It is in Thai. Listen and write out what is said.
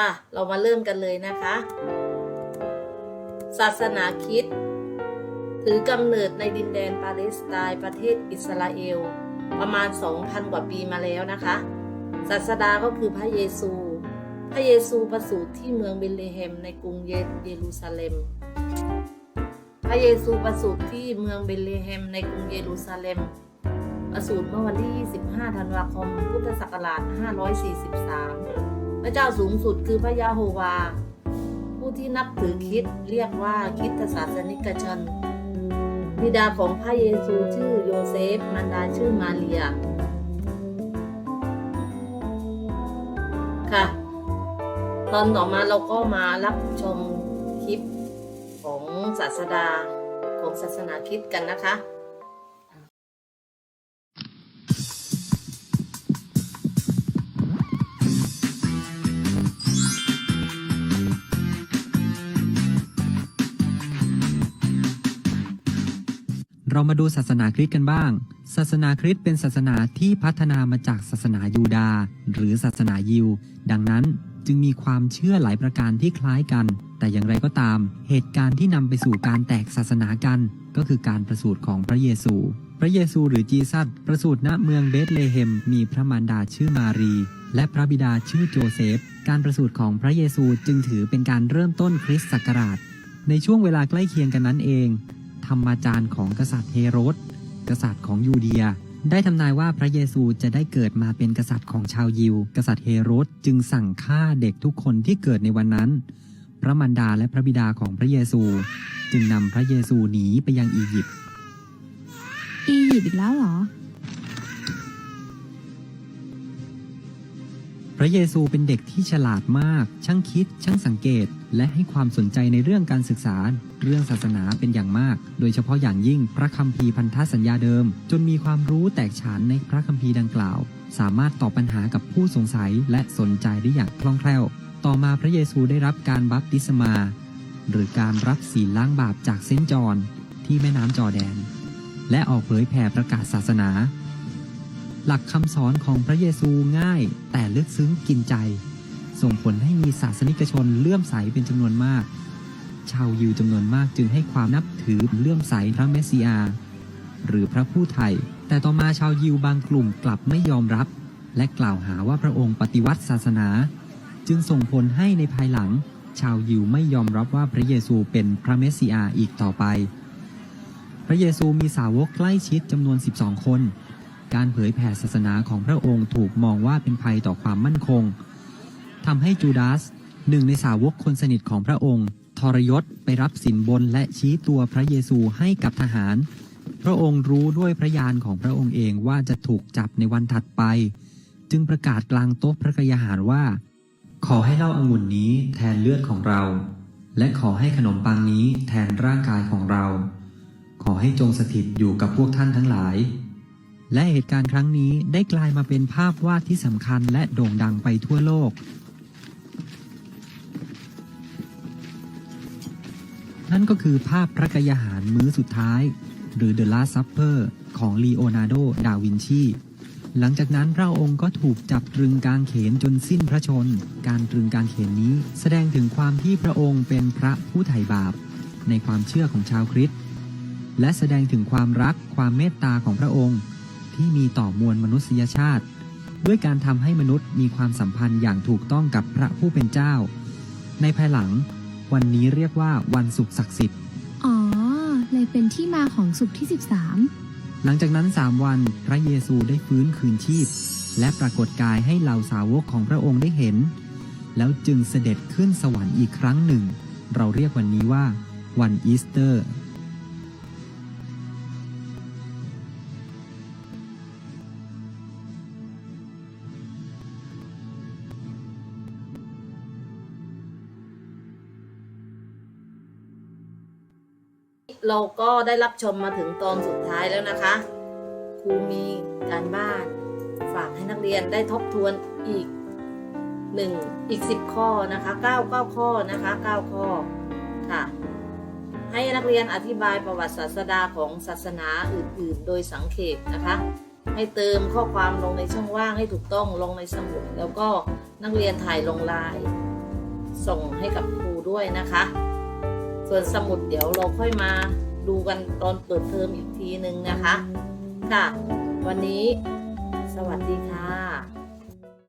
อะเรามาเริ่มกันเลยนะคะ ศาสนาคริดถือกำเนิดในดินแดนปาเลสไตน์ประเทศอิสราเอล ประมาณ 2,000 กว่าปีมาแล้วนะคะ ศาสดาก็คือพระเยซู พระเยซูประสูติที่เมืองเบธเลเฮมในกรุงเยรูซาเล็ม พระเยซูประสูติที่เมืองเบธเลเฮมในกรุงเยรูซาเล็มประสูติเมื่อวันที่ 25 ธันวาคม พุทธศักราช 543 พระเจ้าสูงสุดคือพระยาโฮวา ผู้ที่นับถือคิดเรียกว่าคริสตศาสนิกชนบิดาของพระเยซูชื่อโยเซฟมารดาชื่อมาเรีย ค่ะ ตอนต่อมาเราก็มารับชมคลิปของศาสดาของศาสนาคิดกันนะคะ เรามาดูศาสนาคริสต์กันบ้าง ศาสนาคริสต์เป็นศาสนาที่พัฒนามาจากศาสนายูดาห์หรือศาสนายิว ดังนั้นจึงมีความเชื่อหลายประการที่คล้ายกัน แต่อย่างไรก็ตาม เหตุการณ์ที่นำไปสู่การแตกศาสนากัน ก็คือการประสูติของพระเยซู พระเยซูหรือจีซัสประสูติณเมืองเบธเลเฮม มีพระมารดาชื่อมารี และพระบิดาชื่อโจเซฟ การประสูติของพระเยซูจึงถือเป็นการเริ่มต้นคริสตศักราช ในช่วงเวลาใกล้เคียงกันนั้นเอง รรมาจารย์ของกษัตริย์เฮโรดกษัตริย์ของยูเดีย ได้ทำนายว่าพระเยซูจะได้เกิดมาเป็นกษัตริย์ของชาวยิว กษัตริย์เฮโรดจึงสั่งฆ่าเด็กทุกคนที่เกิดในวันนั้น พระมารดาและพระบิดาของพระเยซู จึงนำพระเยซูหนีไปยังอียิปต์ อียิปต์อีกแล้วเหรอ พระเยซูเป็นเด็กที่ฉลาดมาก ช่างคิด ช่างสังเกต และให้ความสนใจในเรื่องการศึกษา เรื่องศาสนาเป็นอย่างมาก โดยเฉพาะอย่างยิ่งพระคัมภีร์พันธสัญญาเดิม จนมีความรู้แตกฉานในพระคัมภีร์ดังกล่าว สามารถตอบปัญหากับผู้สงสัยและสนใจได้อย่างคล่องแคล่ว ต่อมาพระเยซูได้รับการบัพติศมา หรือการรับศีลล้างบาปจากเซนจอนที่แม่น้ำจอแดน และออกเผยแผ่ประกาศศาสนา หลักคำสอนของพระเยซูง่าย แต่ลึกซึ้งกินใจ ส่งผลให้มีศาสนิกชนเลื่อมใสเป็นจำนวนมาก ชาวยิวจำนวนมากจึงให้ความนับถือเลื่อมใสพระเมสสิอาหรือพระผู้ไถ่แต่ต่อมาชาวยิวบางกลุ่มกลับไม่ยอมรับ และกล่าวหาว่าพระองค์ปฏิวัติศาสนา จึงส่งผลให้ในภายหลัง ชาวยิวไม่ยอมรับว่าพระเยซูเป็นพระเมสสิอาอีกต่อไป พระเยซูมีสาวกใกล้ชิดจำนวน 12 คน การเผยแผ่ศาสนาของพระองค์ถูกมองว่าเป็นภัยต่อความมั่นคงทำให้จูดาสหนึ่งในสาวกคนสนิทของพระองค์ ทรยศไปรับสินบนและชี้ตัวพระเยซูให้กับทหาร พระองค์รู้ด้วยพระญาณของพระองค์เองว่าจะถูกจับในวันถัดไป จึงประกาศกลางโต๊ะพระกยาหารว่า ขอให้เล้าองุ่นนี้แทนเลือดของเรา และขอให้ขนมปังนี้แทนร่างกายของเรา ขอให้จงสถิตอยู่กับพวกท่านทั้งหลาย และเหตุการณ์ครั้งนี้ได้กลายมาเป็นภาพวาดที่สำคัญและโด่งดังไปทั่วโลก นั่นก็คือภาพพระกยาหารมื้อสุดท้าย หรือ The Last Supper ของลีโอนาร์โด ดาวินชี หลังจากนั้นพระองค์ก็ถูกจับตรึงกางเขนจนสิ้นพระชน การตรึงกางเขนนี้แสดงถึงความที่พระองค์เป็นพระผู้ไถ่บาป ในความเชื่อของชาวคริสต์และแสดงถึงความรักความเมตตาของพระองค์ ที่มีต่อมวลมนุษยชาติ ด้วยการทำให้มนุษย์มีความสัมพันธ์อย่างถูกต้องกับพระผู้เป็นเจ้า ในภายหลัง วันนี้เรียกว่าวันศุกร์ศักดิ์สิทธิ์ อ๋อ เลยเป็นที่มาของสุขที่หลังจากนั้นสามวันพระเยซูได้ฟื้นคืนชีพ และปรากฏกายให้เหล่าสาวกของพระองค์ได้เห็น แล้วจึงเสด็จขึ้นสวรรค์อีกครั้งหนึ่ง เราเรียกวันนี้ว่าวันอีสเตอร์ เราก็ได้รับชมมาถึงตอนสุดท้ายแล้วนะคะ ครูมีการบ้าน ฝากให้นักเรียนได้ทบทวนอีกหนึ่งอีกสิบข้อนะคะเก้าเก้าข้อนะคะเก้าข้อค่ะ ให้นักเรียนอธิบายประวัติศาสดาของศาสนาอื่นๆ โดยสังเขปนะคะ ให้เติมข้อความลงในช่องว่างให้ถูกต้องลงในสมุดแล้วก็นักเรียนถ่ายลงลน์ส่งให้กับครูด้วยนะคะ ส่วนสมุดเดี๋ยวเราค่อยมาดูกันตอนเปิดเทอมอีกทีหนึ่งนะคะ ค่ะ วันนี้สวัสดีค่ะ